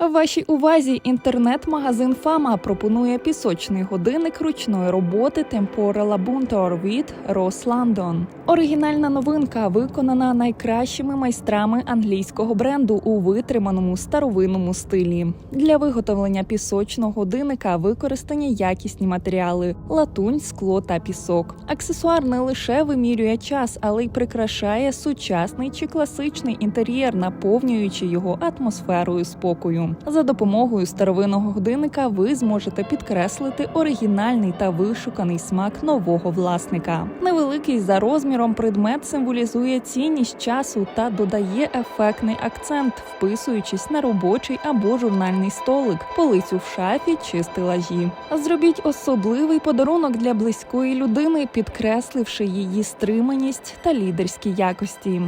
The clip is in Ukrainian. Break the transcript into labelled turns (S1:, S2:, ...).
S1: Вашій увазі інтернет-магазин Фама пропонує пісочний годинник ручної роботи Tempora Labuntor від Ross London. Оригінальна новинка виконана найкращими майстрами англійського бренду у витриманому старовинному стилі. Для виготовлення пісочного годинника використані якісні матеріали: латунь, скло та пісок. Аксесуар не лише вимірює час, але й прикрашає сучасний чи класичний інтер'єр, наповнюючи його атмосферою спокою. За допомогою старовинного годинника ви зможете підкреслити оригінальний та вишуканий смак нового власника. Невеликий за розміром предмет символізує цінність часу та додає ефектний акцент, вписуючись на робочий або журнальний столик, полицю в шафі чи стелажі. Зробіть особливий подарунок для близької людини, підкресливши її стриманість та лідерські якості.